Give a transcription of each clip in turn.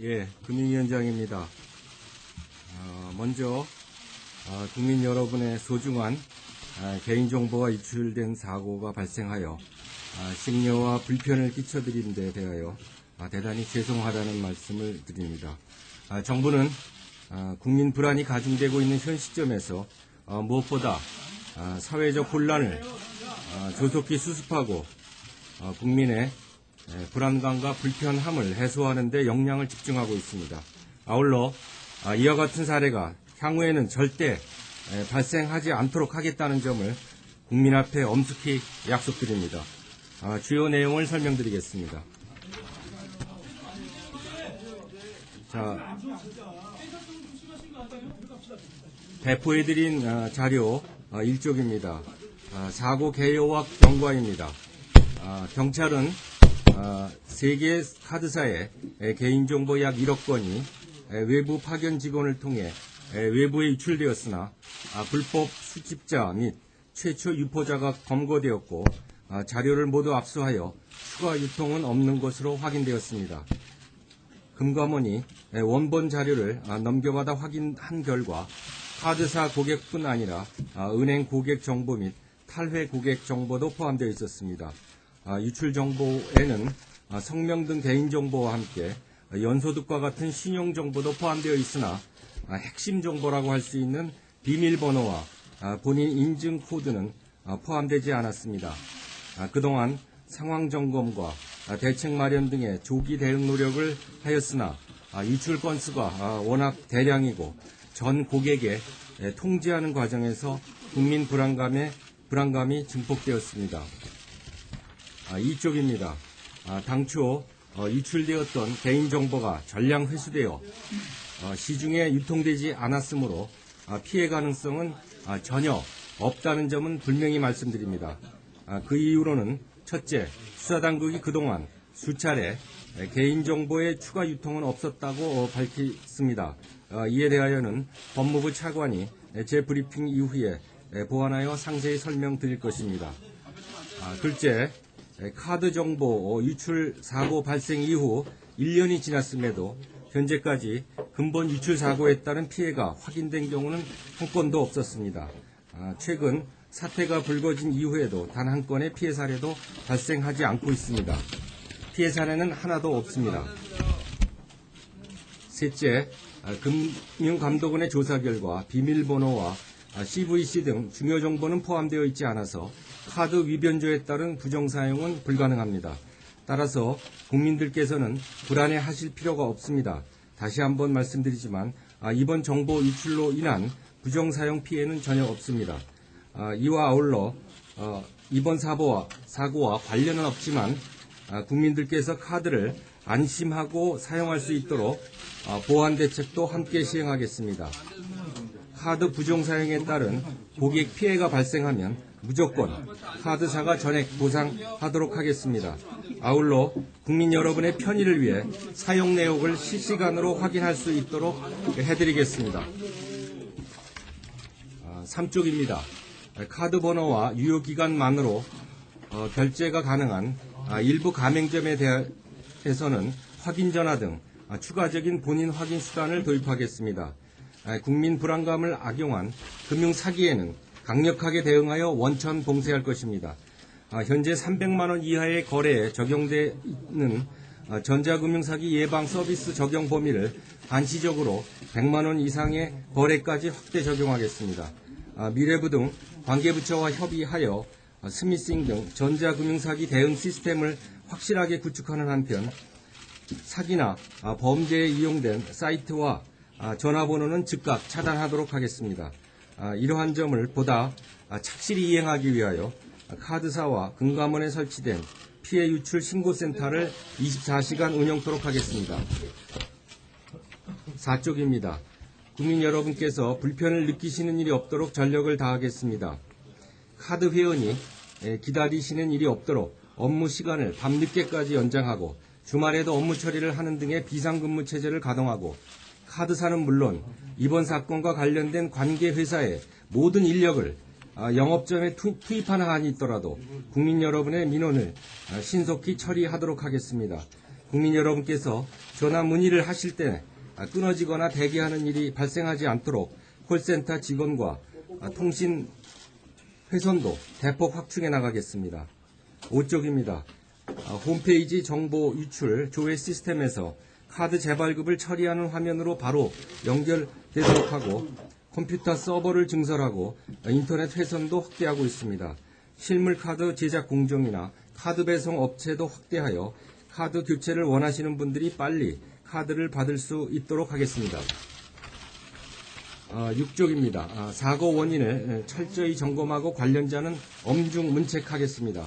예, 금융위원장입니다. 어, 먼저 어, 국민 여러분의 소중한 아, 개인정보가 유출된 사고가 발생하여 아, 심려와 불편을 끼쳐드린 데 대하여 아, 대단히 죄송하다는 말씀을 드립니다. 아, 정부는 아, 국민 불안이 가중되고 있는 현 시점에서 어, 무엇보다 아, 사회적 혼란을 아, 조속히 수습하고 어, 국민의 에, 불안감과 불편함을 해소하는 데 역량을 집중하고 있습니다. 아울러 아, 이와 같은 사례가 향후에는 절대 에, 발생하지 않도록 하겠다는 점을 국민 앞에 엄숙히 약속드립니다. 아, 주요 내용을 설명드리겠습니다. 자, 배포해드린 아, 자료 아, 일쪽입니다. 아, 사고 개요와 경과입니다. 아, 경찰은 아, 세계 카드사의 에, 개인정보 약 1억 건이 에, 외부 파견 직원을 통해 에, 외부에 유출되었으나 아, 불법 수집자 및 최초 유포자가 검거되었고 아, 자료를 모두 압수하여 추가 유통은 없는 것으로 확인되었습니다. 금감원이 원본 자료를 아, 넘겨받아 확인한 결과 카드사 고객뿐 아니라 아, 은행 고객 정보 및 탈회 고객 정보도 포함되어 있었습니다. 아, 유출 정보에는 아, 성명 등 개인 정보와 함께 연소득과 같은 신용 정보도 포함되어 있으나 아, 핵심 정보라고 할 수 있는 비밀번호와 아, 본인 인증 코드는 아, 포함되지 않았습니다. 아, 그동안 상황 점검과 아, 대책 마련 등의 조기 대응 노력을 하였으나 아, 유출 건수가 아, 워낙 대량이고 전 고객에 에, 통제하는 과정에서 국민 불안감에 불안감이 증폭되었습니다. 아, 이쪽입니다. 아, 당초 어, 유출되었던 개인정보가 전량 회수되어 어, 시중에 유통되지 않았으므로 아, 피해 가능성은 아, 전혀 없다는 점은 분명히 말씀드립니다. 아, 그 이유로는 첫째, 수사당국이 그동안 수차례 에, 개인정보의 추가 유통은 없었다고 어, 밝혔습니다. 어, 이에 대하여는 법무부 차관이 에, 재브리핑 이후에 에, 보완하여 상세히 설명드릴 것입니다. 아, 둘째, 에, 카드 정보 어, 유출 사고 발생 이후 1년이 지났음에도 현재까지 근본 유출 사고에 따른 피해가 확인된 경우는 한 건도 없었습니다. 아, 최근 사태가 불거진 이후에도 단 한 건의 피해 사례도 발생하지 않고 있습니다. 피해 사례는 하나도 없습니다. 셋째, 아, 금융감독원의 조사 결과 비밀번호와 아, CVC 등 중요 정보는 포함되어 있지 않아서 카드 위변조에 따른 부정 사용은 불가능합니다. 따라서 국민들께서는 불안해 하실 필요가 없습니다. 다시 한번 말씀드리지만 아, 이번 정보 유출로 인한 부정 사용 피해는 전혀 없습니다. 아, 이와 아울러 어, 이번 사고와, 사고와 관련은 없지만 아, 국민들께서 카드를 안심하고 사용할 수 있도록 아, 보완 대책도 함께 시행하겠습니다. 카드 부정 사용에 따른 고객 피해가 발생하면 무조건 카드사가 전액 보상하도록 하겠습니다. 아울러 국민 여러분의 편의를 위해 사용 내역을 실시간으로 확인할 수 있도록 해드리겠습니다. 3쪽입니다. 카드 번호와 유효 기간만으로 어, 결제가 가능한 아, 일부 가맹점에 대해서는 확인 전화 등 아, 추가적인 본인 확인 수단을 도입하겠습니다. 아, 국민 불안감을 악용한 금융 사기에는 강력하게 대응하여 원천 봉쇄할 것입니다. 아, 현재 300만 원 이하의 거래에 적용되는 아, 전자금융 사기 예방 서비스 적용 범위를 한시적으로 100만 원 이상의 거래까지 확대 적용하겠습니다. 아, 미래부 등 관계부처와 협의하여 아, 스미싱 등 전자금융사기 대응 시스템을 확실하게 구축하는 한편 사기나 아, 범죄에 이용된 사이트와 아, 전화번호는 즉각 차단하도록 하겠습니다. 아, 이러한 점을 보다 아, 착실히 이행하기 위하여 아, 카드사와 금감원에 설치된 피해 유출 신고센터를 24시간 운영토록 하겠습니다. 4쪽입니다. 국민 여러분께서 불편을 느끼시는 일이 없도록 전력을 다하겠습니다. 카드 회원이 에, 기다리시는 일이 없도록 업무 시간을 밤늦게까지 연장하고 주말에도 업무 처리를 하는 등의 비상근무 체제를 가동하고 카드사는 물론 이번 사건과 관련된 관계 회사의 모든 인력을 아, 영업점에 투- 투입하는 한이 있더라도 국민 여러분의 민원을 아, 신속히 처리하도록 하겠습니다. 국민 여러분께서 전화 문의를 하실 때 아, 끊어지거나 대기하는 일이 발생하지 않도록 콜센터 직원과 아, 통신 회선도 대폭 확충해 나가겠습니다. 5쪽입니다. 아, 홈페이지 정보 유출 조회 시스템에서 카드 재발급을 처리하는 화면으로 바로 연결되도록 하고 컴퓨터 서버를 증설하고 아, 인터넷 회선도 확대하고 있습니다. 실물 카드 제작 공정이나 카드 배송 업체도 확대하여 카드 교체를 원하시는 분들이 빨리 카드를 받을 수 있도록 하겠습니다. 아, 6쪽입니다. 아, 사고 원인을 철저히 점검하고 관련자는 엄중 문책하겠습니다.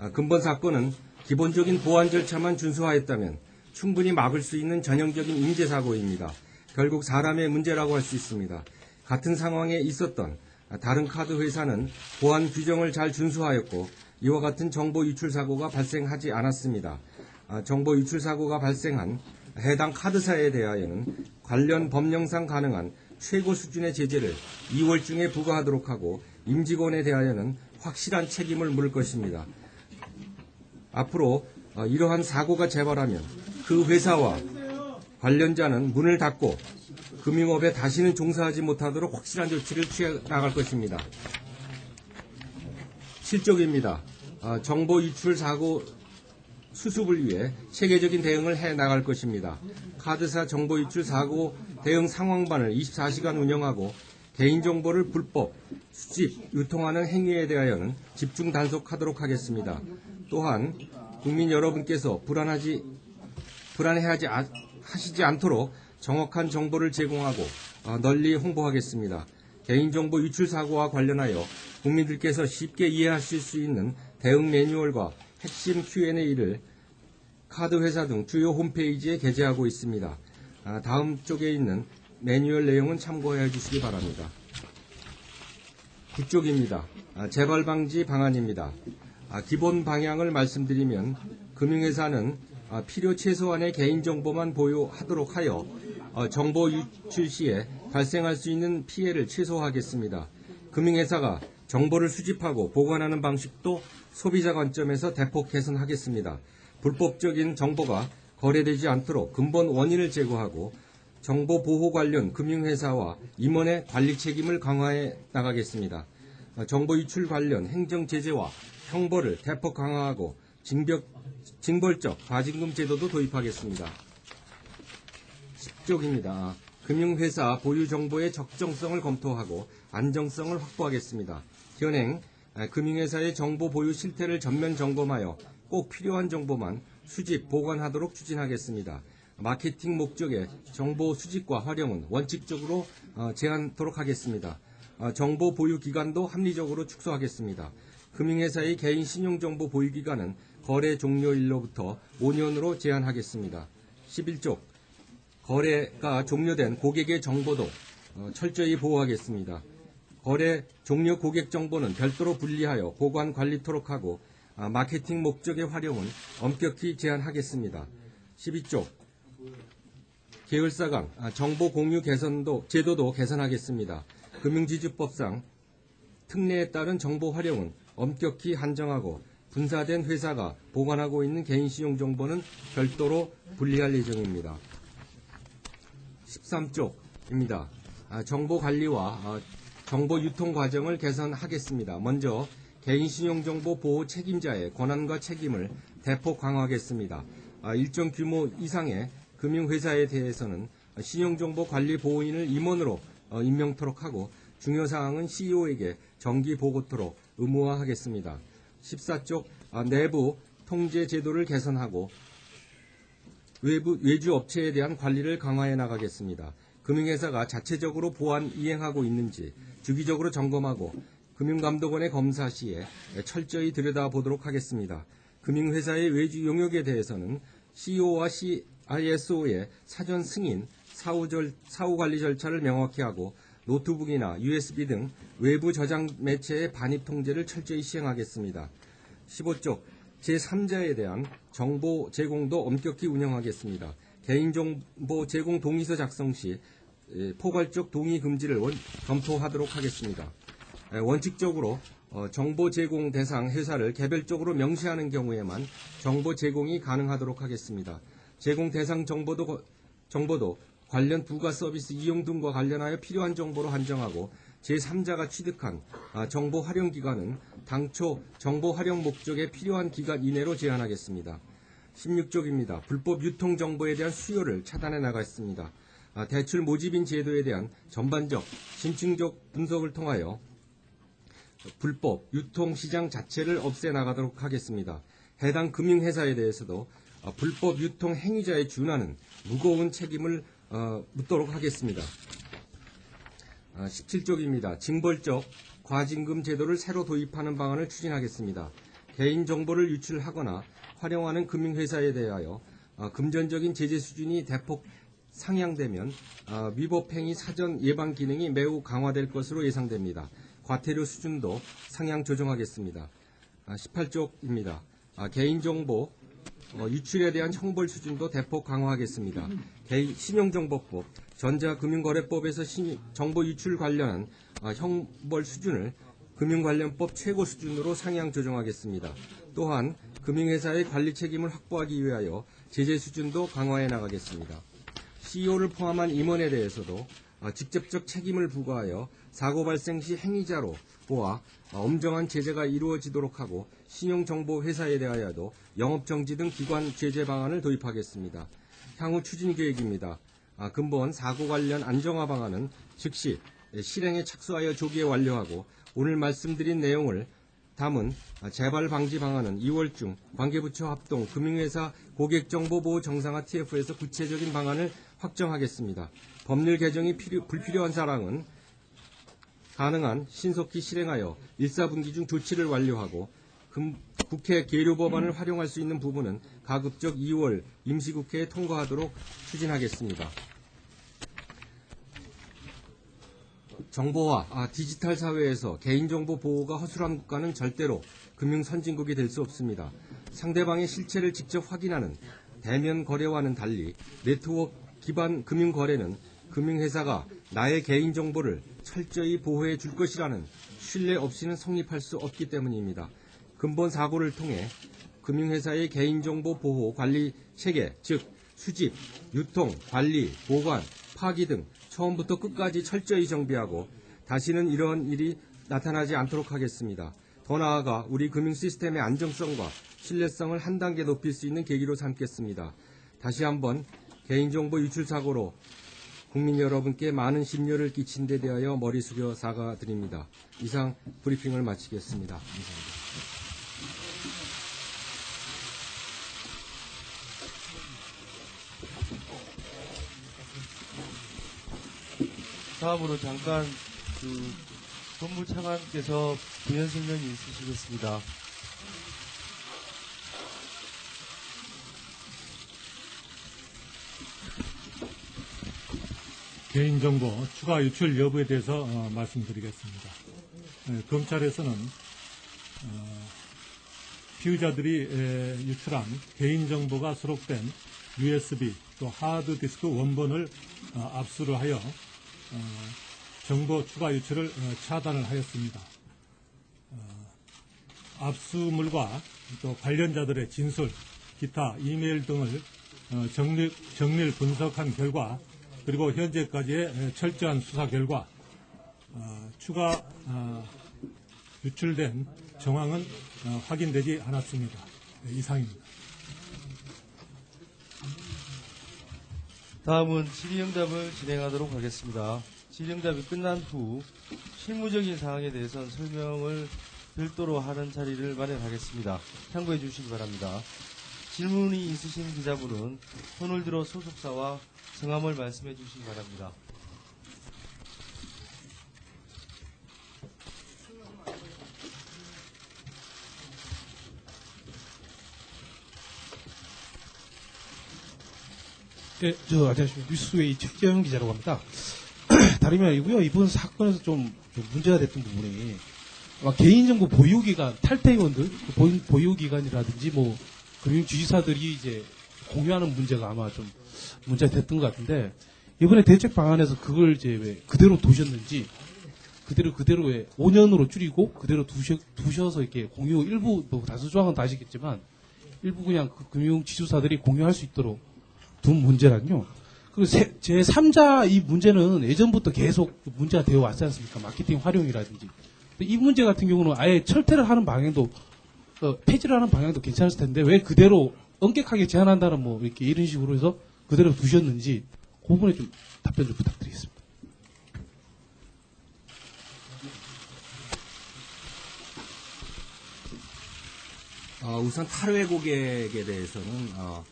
아, 근본 사건은 기본적인 보안 절차만 준수하였다면 충분히 막을 수 있는 전형적인 인재사고입니다. 결국 사람의 문제라고 할 수 있습니다. 같은 상황에 있었던 다른 카드 회사는 보안 규정을 잘 준수하였고 이와 같은 정보 유출 사고가 발생하지 않았습니다. 아, 정보 유출 사고가 발생한 해당 카드사에 대하여는 관련 법령상 가능한 최고 수준의 제재를 2월 중에 부과하도록 하고 임직원에 대하여는 확실한 책임을 물을 것입니다. 앞으로 어, 이러한 사고가 재발하면 그 회사와 관련자는 문을 닫고 금융업에 다시는 종사하지 못하도록 확실한 조치를 취해 나갈 것입니다. 실적입니다. 아, 정보 유출 사고 수습을 위해 체계적인 대응을 해 나갈 것입니다. 카드사 정보 유출 사고 대응 상황반을 24시간 운영하고 개인정보를 불법 수집, 유통하는 행위에 대하여는 집중 단속하도록 하겠습니다. 또한 국민 여러분께서 불안하지 불안해하지 아- 하시지 않도록 정확한 정보를 제공하고 어, 널리 홍보하겠습니다. 개인정보 유출 사고와 관련하여 국민들께서 쉽게 이해하실 수 있는 대응 매뉴얼과 핵심 Q&A를 카드 회사 등 주요 홈페이지에 게재하고 있습니다. 아, 다음 쪽에 있는 매뉴얼 내용은 참고해 주시기 바랍니다. 뒤쪽입니다. 아, 재발 방지 방안입니다. 아, 기본 방향을 말씀드리면 금융회사는 아, 필요 최소한의 개인정보만 보유하도록 하여 어, 정보 유출 시에 발생할 수 있는 피해를 최소화하겠습니다. 금융회사가 정보를 수집하고 보관하는 방식도 소비자 관점에서 대폭 개선하겠습니다. 불법적인 정보가 거래되지 않도록 근본 원인을 제거하고 정보 보호 관련 금융회사와 임원의 관리 책임을 강화해 나가겠습니다. 어, 정보 유출 관련 행정 제재와 형벌을 대폭 강화하고 징벽, 징벌적 과징금 제도도 도입하겠습니다. 10쪽입니다. 금융회사 보유 정보의 적정성을 검토하고 안정성을 확보하겠습니다. 현행 아, 금융회사의 정보 보유 실태를 전면 점검하여 꼭 필요한 정보만 수집, 보관하도록 추진하겠습니다. 마케팅 목적의 정보 수집과 활용은 원칙적으로 어, 제한토록 하겠습니다. 어, 정보 보유 기간도 합리적으로 축소하겠습니다. 금융회사의 개인 신용정보 보유 기간은 거래 종료일로부터 5년으로 제한하겠습니다. 11쪽 거래가 종료된 고객의 정보도 어, 철저히 보호하겠습니다. 거래 종료 고객 정보는 별도로 분리하여 보관 관리토록 하고 아, 마케팅 목적의 활용은 엄격히 제한하겠습니다. 12쪽 계열사 간 아, 정보 공유 개선도 제도도 개선하겠습니다. 금융지주법상 특례에 따른 정보 활용은 엄격히 한정하고 분사된 회사가 보관하고 있는 개인 신용 정보는 별도로 분리할 예정입니다. 13쪽입니다. 아, 정보 관리와 아, 정보 유통 과정을 개선하겠습니다. 먼저 개인 신용정보 보호 책임자의 권한과 책임을 대폭 강화하겠습니다. 아, 일정 규모 이상의 금융회사에 대해서는 신용정보 관리 보호인을 임원으로 어, 임명토록 하고 중요사항은 CEO에게 정기 보고토록 의무화하겠습니다. 14쪽 아, 내부 통제 제도를 개선하고 외부, 외주 업체에 대한 관리를 강화해 나가겠습니다. 금융회사가 자체적으로 보안 이행하고 있는지 주기적으로 점검하고 금융감독원의 검사 시에 철저히 들여다보도록 하겠습니다. 금융회사의 외주 용역에 대해서는 CEO와 CISO의 사전 승인, 사후, 절, 사후 관리 절차를 명확히 하고 노트북이나 USB 등 외부 저장 매체의 반입 통제를 철저히 시행하겠습니다. 15쪽 제3자에 대한 정보 제공도 엄격히 운영하겠습니다. 개인정보 제공 동의서 작성 시 에, 포괄적 동의 금지를 원- 검토하도록 하겠습니다. 에, 원칙적으로 어, 정보 제공 대상 회사를 개별적으로 명시하는 경우에만 정보 제공이 가능하도록 하겠습니다. 제공 대상 정보도, 거- 정보도 관련 부가 서비스 이용 등과 관련하여 필요한 정보로 한정하고 제3자가 취득한 아, 정보 활용 기간은 당초 정보 활용 목적에 필요한 기간 이내로 제한하겠습니다. 16쪽입니다. 불법 유통 정보에 대한 수요를 차단해 나가겠습니다. 아, 대출 모집인 제도에 대한 전반적 심층적 분석을 통하여 불법 유통 시장 자체를 없애 나가도록 하겠습니다. 해당 금융회사에 대해서도 어, 불법 유통 행위자에 준하는 무거운 책임을 어, 묻도록 하겠습니다. 17쪽입니다. 징벌적 과징금 제도를 새로 도입하는 방안을 추진하겠습니다. 개인 정보를 유출하거나 활용하는 금융회사에 대하여 어, 금전적인 제재 수준이 대폭 상향되면 어, 위법행위 사전 예방 기능이 매우 강화될 것으로 예상됩니다. 과태료 수준도 상향 조정하겠습니다. 18쪽입니다. 개인정보 어, 유출에 대한 형벌 수준도 대폭 강화하겠습니다. 신용정보법, 전자금융거래법에서 신- 정보 유출 관련한 어, 형벌 수준을 금융관련법 최고 수준으로 상향 조정하겠습니다. 또한 금융회사의 관리 책임을 확보하기 위하여 제재 수준도 강화해 나가겠습니다. CEO를 포함한 임원에 대해서도 어, 직접적 책임을 부과하여 사고 발생 시 행위자로 보아 어, 엄정한 제재가 이루어지도록 하고 신용정보회사에 대하여도 영업정지 등 기관 제재 방안을 도입하겠습니다. 향후 추진 계획입니다. 아, 근본 사고 관련 안정화 방안은 즉시 실행에 착수하여 조기에 완료하고 오늘 말씀드린 내용을 담은 재발 방지 방안은 2월 중 관계부처 합동 금융회사 고객정보보호 정상화 TF에서 구체적인 방안을 확정하겠습니다. 법률 개정이 필요- 불필요한 사항은 가능한 신속히 실행하여 1사분기 중 조치를 완료하고 금- 국회 계류 법안을 활용할 수 있는 부분은 가급적 2월 임시국회에 통과하도록 추진하겠습니다. 정보화, 아, 디지털 사회에서 개인정보 보호가 허술한 국가는 절대로 금융 선진국이 될 수 없습니다. 상대방의 실체를 직접 확인하는 대면 거래와는 달리 네트워크 기반 금융 거래는 금융회사가 나의 개인정보를 철저히 보호해 줄 것이라는 신뢰 없이는 성립할 수 없기 때문입니다. 근본 사고를 통해 금융회사의 개인정보 보호 관리 체계, 즉 수집, 유통, 관리, 보관, 파기 등 처음부터 끝까지 철저히 정비하고 다시는 이러한 일이 나타나지 않도록 하겠습니다. 더 나아가 우리 금융 시스템의 안정성과 신뢰성을 한 단계 높일 수 있는 계기로 삼겠습니다. 다시 한번 개인정보 유출 사고로 국민 여러분께 많은 심려를 끼친 데 대하여 머리 숙여 사과드립니다. 이상 브리핑을 마치겠습니다. 감사합니다. 다음으로 잠깐 그 법무차관께서 부연 설명이 있으시겠습니다. 개인정보 추가 유출 여부에 대해서 어, 말씀드리겠습니다. 에, 검찰에서는 어, 피의자들이 에, 유출한 개인정보가 수록된 USB 또 하드디스크 원본을 어, 압수를 하여 어, 정보 추가 유출을 어, 차단을 하였습니다. 어, 압수물과 또 관련자들의 진술, 기타 이메일 등을 어, 정밀, 정밀 분석한 결과 그리고 현재까지의 에, 철저한 수사 결과 어, 추가 어, 유출된 정황은 어, 확인되지 않았습니다. 네, 이상입니다. 다음은 질의응답을 진행하도록 하겠습니다. 질의응답이 끝난 후 실무적인 사항에 대해서는 설명을 별도로 하는 자리를 마련하겠습니다. 참고해 주시기 바랍니다. 질문이 있으신 기자분은 손을 들어 소속사와 성함을 말씀해 주시기 바랍니다. 네, 저 안녕하십니까 뉴스웨이 최재형 기자라고 합니다. 다름이 아니고요. 이번 사건에서 좀, 좀 문제가 됐던 부분이 개인정보 보유기관 탈퇴의원들 그 보유- 보유기관이라든지 뭐 금융 주지사들이 이제 공유하는 문제가 아마 좀 문제가 됐던 것 같은데 이번에 대책 방안에서 그걸 이제 왜 그대로 두셨는지 그대로 그대로 왜 5년으로 줄이고 그대로 두셔, 두셔서 이렇게 공유 일부 뭐 다수 조항은 다 아시겠지만 일부 그냥 그 금융 지주사들이 공유할 수 있도록 둔 문제란요. 그리고 제 3자 이 문제는 예전부터 계속 문제가 되어 왔지 않습니까? 마케팅 활용이라든지. 이 문제 같은 경우는 아예 철퇴를 하는 방향도 어, 폐지를 하는 방향도 괜찮을 텐데 왜 그대로 엄격하게 제한한다는 뭐 이렇게 이런 식으로 해서 그대로 두셨는지 그 부분에 좀 답변 좀 부탁드리겠습니다. 어, 우선 탈외 고객에 대해서는 어,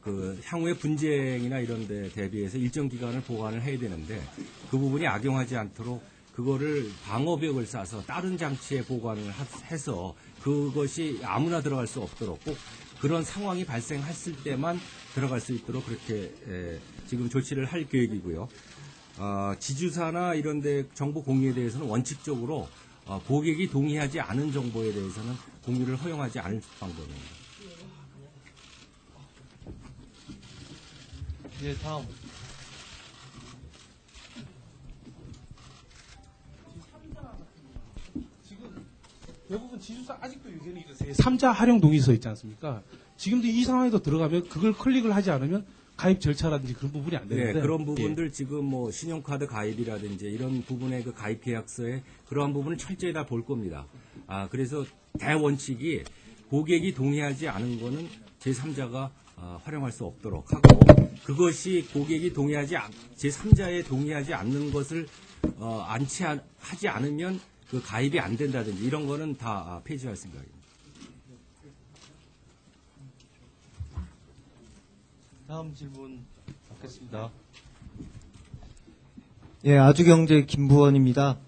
그 향후의 분쟁이나 이런 데 대비해서 일정 기간을 보관을 해야 되는데 그 부분이 악용하지 않도록 그거를 방어벽을 싸서 다른 장치에 보관을 하- 해서 그것이 아무나 들어갈 수 없도록 꼭 그런 상황이 발생했을 때만 들어갈 수 있도록 그렇게 에, 지금 조치를 할 계획이고요. 어, 지주사나 이런 데 정보 공유에 대해서는 원칙적으로 어, 고객이 동의하지 않은 정보에 대해서는 공유를 허용하지 않을 방법입니다. 예, 다음. 대부분 지주사 아직도 의견이 그 3자 활용 동의서 있지 않습니까? 지금도 이 상황에도 들어가면 그걸 클릭을 하지 않으면 가입 절차라든지 그런 부분이 안 네, 되는데 그런 예. 부분들 지금 뭐 신용카드 가입이라든지 이런 부분의 그 가입 계약서에 그러한 부분을 철저히 다 볼 겁니다. 아, 그래서 대원칙이 고객이 동의하지 않은 거는 제3자가 활용할 수 없도록 하고 그것이 고객이 동의하지 않, 제3자에 동의하지 않는 것을 어, 안치 않- 하지 않으면 그 가입이 안 된다든지 이런 거는 다 아, 폐지할 생각입니다. 다음 질문 받겠습니다. 예, 아주경제 김부원입니다.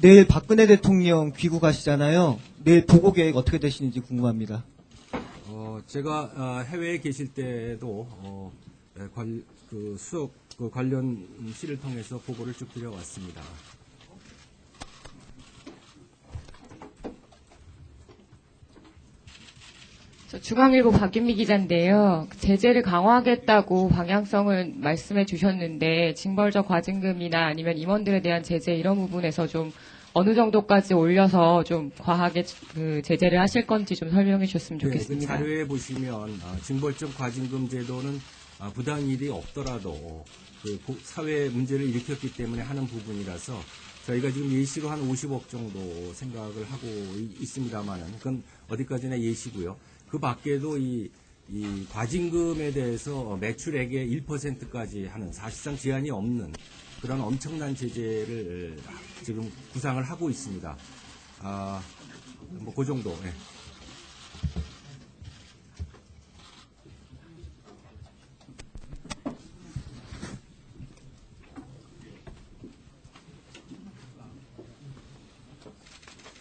내일 박근혜 대통령 귀국하시잖아요. 내일 보고 계획 어떻게 되시는지 궁금합니다. 어, 제가 아, 해외에 계실 때도 어, 에, 관, 그 수석 그 관련 실을 통해서 보고를 쭉 드려왔습니다. 중앙일보 박윤미 기자인데요. 제재를 강화하겠다고 방향성을 말씀해 주셨는데 징벌적 과징금이나 아니면 임원들에 대한 제재 이런 부분에서 좀 어느 정도까지 올려서 좀 과하게 그 제재를 하실 건지 좀 설명해 주셨으면 네, 그 좋겠습니다. 자료에 보시면 아, 징벌적 과징금 제도는 아, 부당일이 없더라도 그 고- 사회 문제를 일으켰기 때문에 하는 부분이라서 저희가 지금 예시로 한 50억 정도 생각을 하고 이- 있습니다만은 그건 어디까지나 예시고요. 그 밖에도 이, 이 과징금에 대해서 매출액의 1%까지 하는 사실상 제한이 없는 그런 엄청난 제재를 지금 구상을 하고 있습니다. 아, 뭐 그 정도. 예.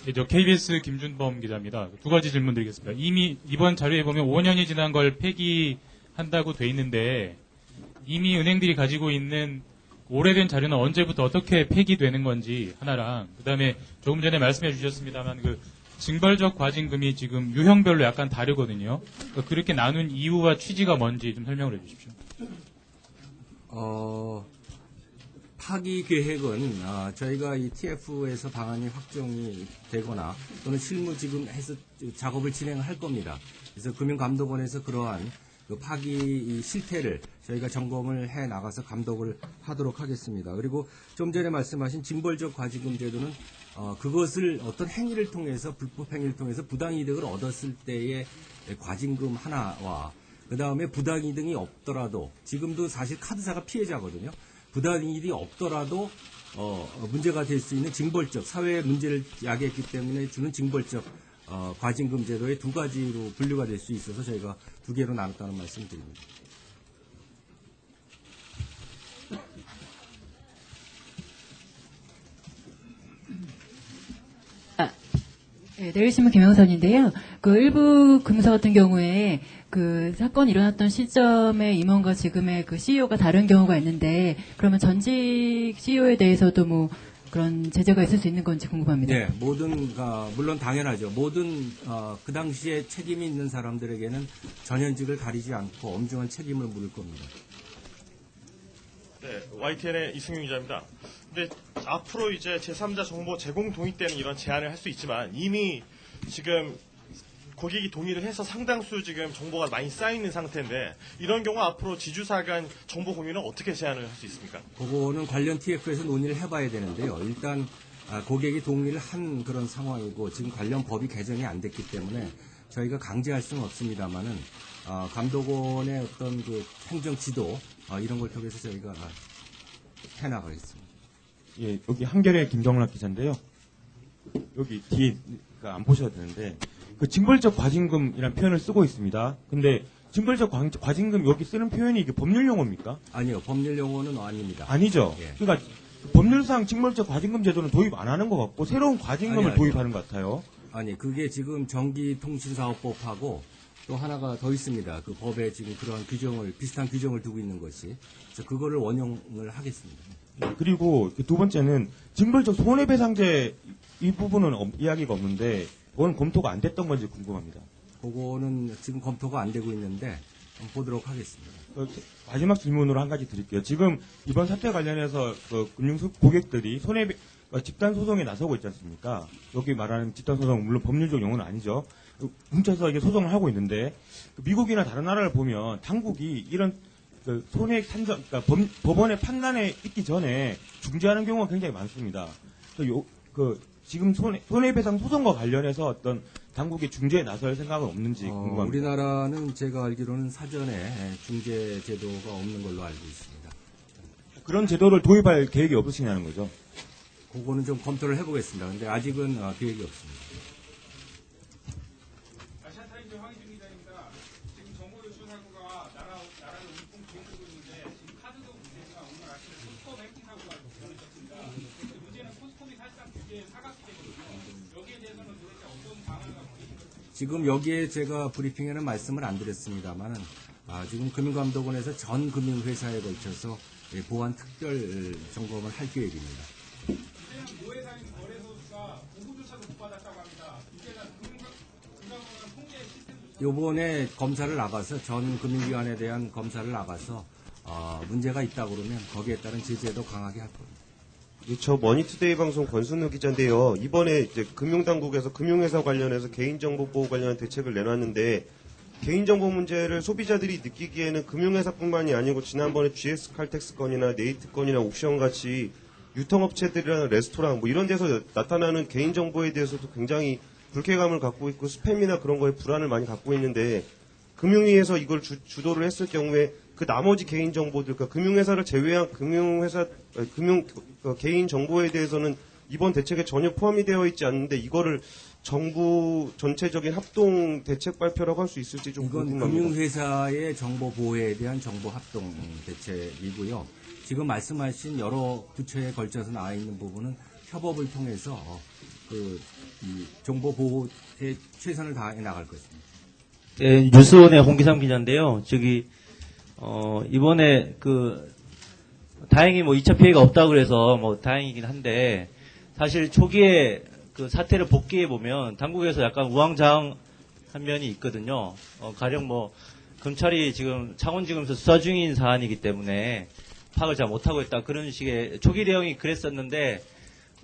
네, 저 KBS 김준범 기자입니다. 두 가지 질문 드리겠습니다. 이미 이번 자료에 보면 5년이 지난 걸 폐기한다고 돼 있는데 이미 은행들이 가지고 있는 오래된 자료는 언제부터 어떻게 폐기되는 건지 하나랑 그다음에 조금 전에 말씀해 주셨습니다만 그 징벌적 과징금이 지금 유형별로 약간 다르거든요. 그러니까 그렇게 나눈 이유와 취지가 뭔지 좀 설명을 해 주십시오. 어, 파기 계획은 아, 저희가 이 TF에서 방안이 확정이 되거나 또는 실무 지금 해서 작업을 진행할 겁니다. 그래서 금융감독원에서 그러한 그 파기 이 실태를 저희가 점검을 해 나가서 감독을 하도록 하겠습니다. 그리고 좀 전에 말씀하신 징벌적 과징금 제도는 어, 그것을 어떤 행위를 통해서 불법 행위를 통해서 부당이득을 얻었을 때의 과징금 하나와 그 다음에 부당이득이 없더라도 지금도 사실 카드사가 피해자거든요. 부당이득이 없더라도 어, 어, 문제가 될 수 있는 징벌적 사회 문제를 야기했기 때문에 주는 징벌적 어, 과징금 제도의 두 가지로 분류가 될 수 있어서 저희가 두 개로 나눴다는 말씀을 드립니다. 네, 내일신문 김영선인데요. 그 일부 금서 같은 경우에 그 사건이 일어났던 시점에 임원과 지금의 그 CEO가 다른 경우가 있는데 그러면 전직 CEO에 대해서도 뭐 그런 제재가 있을 수 있는 건지 궁금합니다. 네, 모든 어, 물론 당연하죠. 모든 어, 그 당시에 책임이 있는 사람들에게는 전현직을 가리지 않고 엄중한 책임을 물을 겁니다. 네, YTN의 이승윤 기자입니다. 근데 앞으로 이제 제3자 정보 제공 동의 때는 이런 제한을 할 수 있지만 이미 지금 고객이 동의를 해서 상당수 지금 정보가 많이 쌓이는 상태인데 이런 경우 앞으로 지주사 간 정보 공유는 어떻게 제한을 할 수 있습니까? 그거는 관련 TF에서 논의를 해봐야 되는데요. 일단 아, 고객이 동의를 한 그런 상황이고 지금 관련 법이 개정이 안 됐기 때문에 저희가 강제할 수는 없습니다만은 아, 감독원의 어떤 그 행정 지도 아, 이런 걸 통해서 저희가 아, 해나가겠습니다. 예, 여기 한겨레 김정락 기자인데요. 여기 뒤에 그안 보셔도 되는데 그 징벌적 과징금이라는 표현을 쓰고 있습니다. 근데 징벌적 과- 과징금 여기 쓰는 표현이 이게 법률 용어입니까? 아니요, 법률 용어는 아닙니다. 아니죠. 예. 그러니까 법률상 징벌적 과징금 제도는 도입 안 하는 것 같고 새로운 과징금을 아니, 아니. 도입하는 것 같아요. 아니, 그게 지금 전기통신사업법하고 또 하나가 더 있습니다. 그 법에 지금 그런 규정을, 비슷한 규정을 두고 있는 것이. 그래서 그거를 원용을 하겠습니다. 그리고 두 번째는 징벌적 손해배상제 이 부분은 없- 이야기가 없는데 그건 검토가 안 됐던 건지 궁금합니다. 그거는 지금 검토가 안 되고 있는데 보도록 하겠습니다. 그 마지막 질문으로 한 가지 드릴게요. 지금 이번 사태 관련해서 그 금융 소- 고객들이 손해 어, 집단 소송에 나서고 있지 않습니까? 여기 말하는 집단 소송 물론 법률적 용어는 아니죠. 그 뭉쳐서 이게 소송을 하고 있는데 그 미국이나 다른 나라를 보면 당국이 이런 그 손해 산정, 그러니까 법, 법원의 판단에 있기 전에 중재하는 경우가 굉장히 많습니다. 그 요, 그 지금 손해, 손해배상 소송과 관련해서 어떤 당국의 중재에 나설 생각은 없는지 어, 궁금합니다. 우리나라는 제가 알기로는 사전에 중재 제도가 없는 걸로 알고 있습니다. 그런 제도를 도입할 계획이 없으시냐는 거죠. 그거는 좀 검토를 해보겠습니다. 근데 아직은 어, 계획이 없습니다. 지금 여기에 제가 브리핑에는 말씀을 안 드렸습니다만은 아, 지금 금융감독원에서 전 금융회사에 걸쳐서 예, 보안 특별 점검을 할 계획입니다. 요번에 검사를 나가서 전 금융기관에 대한 검사를 나가서 어, 문제가 있다 그러면 거기에 따른 제재도 강하게 할 겁니다. 예, 저 머니투데이 방송 권순우 기자인데요. 이번에 이제 금융당국에서 금융회사 관련해서 개인정보 보호 관련한 대책을 내놨는데 개인정보 문제를 소비자들이 느끼기에는 금융회사뿐만이 아니고 지난번에 GS 칼텍스 건이나 네이트 건이나 옥션 같이 유통업체들이나 레스토랑 뭐 이런 데서 나타나는 개인정보에 대해서도 굉장히 불쾌감을 갖고 있고 스팸이나 그런 거에 불안을 많이 갖고 있는데 금융위에서 이걸 주, 주도를 했을 경우에 그 나머지 개인 정보들, 그러니까 금융회사를 제외한 금융회사, 어, 금융 어, 개인 정보에 대해서는 이번 대책에 전혀 포함이 되어 있지 않는데 이거를 정부 전체적인 합동 대책 발표라고 할 수 있을지 좀 이건 궁금합니다. 금융회사의 정보 보호에 대한 정보 합동 대책이고요. 지금 말씀하신 여러 부처에 걸쳐서 나와 있는 부분은 협업을 통해서 어, 그, 이 정보 보호에 최선을 다해 나갈 것입니다. 네, 뉴스원의 홍기삼 기자인데요. 저기 어, 이번에 그 다행히 뭐 2차 피해가 없다 그래서 뭐 다행이긴 한데 사실 초기에 그 사태를 복귀해 보면 당국에서 약간 우왕좌왕한 면이 있거든요. 어, 가령 뭐 검찰이 지금 창원지검에서 수사 중인 사안이기 때문에 파악을 잘 못하고 있다 그런 식의 초기 대응이 그랬었는데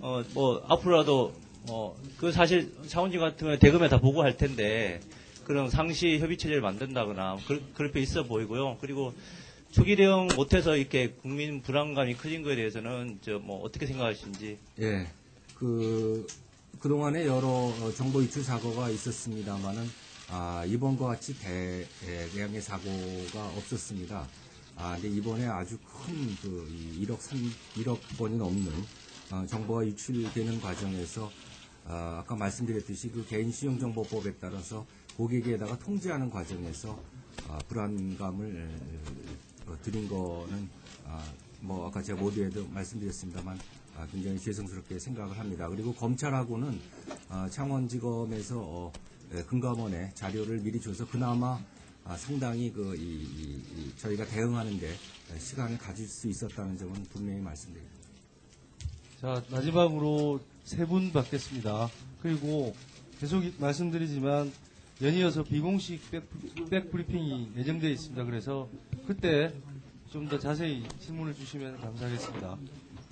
어, 뭐 앞으로라도 뭐그 사실 창원지 같은 경우에 대금에 다 보고할 텐데 그런 상시 협의 체제를 만든다거나 그, 그렇게 있어 보이고요. 그리고 초기 대응 못해서 이렇게 국민 불안감이 커진 거에 대해서는 저 뭐 어떻게 생각하시는지 예, 그 그동안에 여러 어, 정보 유출 사고가 있었습니다만은 아, 이번과 같이 대량의 사고가 없었습니다. 아, 근데 이번에 아주 큰 그 1억 3, 1억 원이 넘는 어, 정보가 유출되는 과정에서 아, 아까 말씀드렸듯이 그 개인수용정보법에 따라서 고객에다가 통지하는 과정에서 아, 불안감을 어, 드린 거는 아, 뭐 아까 제가 모두에도 말씀드렸습니다만 아, 굉장히 죄송스럽게 생각을 합니다. 그리고 검찰하고는 아, 창원지검에서 어, 예, 금감원에 자료를 미리 줘서 그나마 아, 상당히 그 이, 이- 이 저희가 대응하는데 시간을 가질 수 있었다는 점은 분명히 말씀드립니다. 자, 마지막으로 세 분 받겠습니다. 그리고 계속 이- 말씀드리지만 연이어서 비공식 백, 백 브리핑이 예정되어 있습니다. 그래서 그때 좀 더 자세히 질문을 주시면 감사하겠습니다.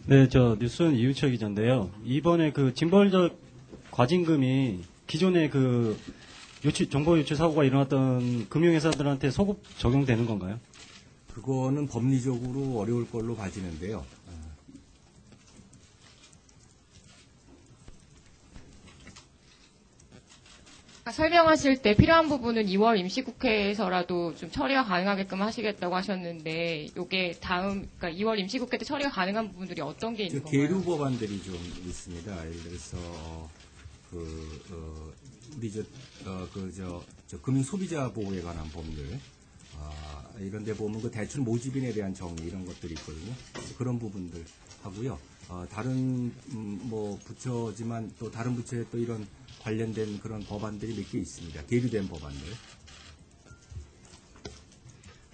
네, 저 뉴스는 이유철 기자인데요. 이번에 그 징벌적 과징금이 기존에 그 유출, 정보 유출 사고가 일어났던 금융회사들한테 소급 적용되는 건가요? 그거는 법리적으로 어려울 걸로 봐지는데요. 설명하실 때 필요한 부분은 2월 임시국회에서라도 좀 처리가 가능하게끔 하시겠다고 하셨는데 이게 다음 그러니까 2월 임시국회 때 처리가 가능한 부분들이 어떤 게 있는 그 건가요? 계류 법안들이 좀 있습니다. 예를 들어서 어, 그 어, 우리 저그저 저 금융 소비자 보호에 관한 법률 아, 이런 데 보면 그 대출 모집인에 대한 정의 이런 것들이 있거든요. 그런 부분들 하고요. 어, 다른 음, 뭐 부처지만 또 다른 부처에 또 이런 관련된 그런 법안들이 몇 개 있습니다. 계류된 법안들.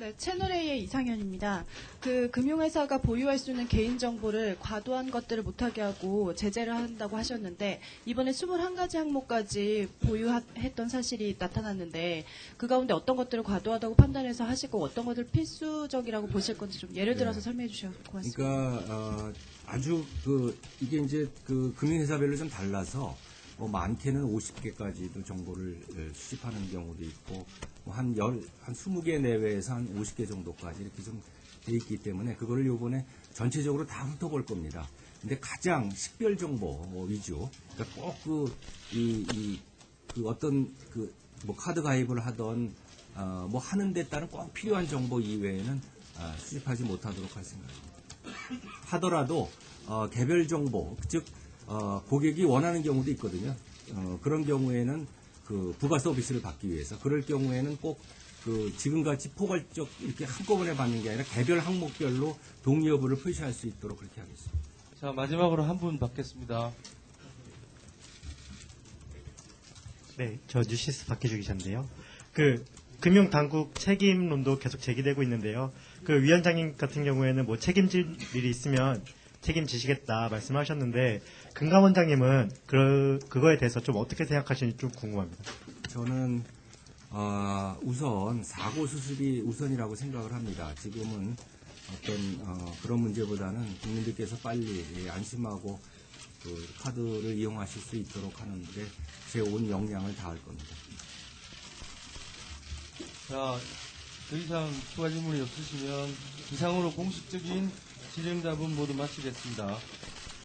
네, 채널A의 이상현입니다. 그 금융회사가 보유할 수 있는 개인정보를 과도한 것들을 못하게 하고 제재를 한다고 하셨는데 이번에 21가지 항목까지 보유했던 사실이 나타났는데 그 가운데 어떤 것들을 과도하다고 판단해서 하시고 어떤 것들 필수적이라고 보실 건지 좀 예를 들어서 네. 설명해 주시면 고맙습니다. 그러니까 어, 아주 그 이게 이제 그 금융회사별로 좀 달라서 뭐 많게는 50개까지도 정보를 에, 수집하는 경우도 있고 뭐한 열, 한 20개 내외에서 한 50개 정도까지 이렇게 좀 돼 있기 때문에 그거를 요번에 전체적으로 다 훑어볼 겁니다. 근데 가장 식별 정보 뭐 위주, 그러니까 꼭그 어떤 그 뭐 카드 가입을 하던 어, 뭐 하는 데 따른 꼭 필요한 정보 이외에는 아, 수집하지 못하도록 할 생각입니다. 하더라도 어, 개별 정보, 즉 어, 고객이 원하는 경우도 있거든요. 어, 그런 경우에는 그 부가 서비스를 받기 위해서 그럴 경우에는 꼭 그 지금같이 포괄적 이렇게 한꺼번에 받는 게 아니라 개별 항목별로 동의 여부를 표시할 수 있도록 그렇게 하겠습니다. 자, 마지막으로 한 분 받겠습니다. 네, 저 뉴시스 박혜주 기자인데요. 그 금융 당국 책임론도 계속 제기되고 있는데요. 그 위원장님 같은 경우에는 뭐 책임질 일이 있으면 책임지시겠다 말씀하셨는데 금감 원장님은 그 그거에 대해서 좀 어떻게 생각하시는지 좀 궁금합니다. 저는 어, 우선 사고 수습이 우선이라고 생각을 합니다. 지금은 어떤 어, 그런 문제보다는 국민들께서 빨리 예, 안심하고 그 카드를 이용하실 수 있도록 하는데 제 온 역량을 다할 겁니다. 자, 더 이상 추가 질문이 없으시면 이상으로 공식적인 질의응답은 모두 마치겠습니다.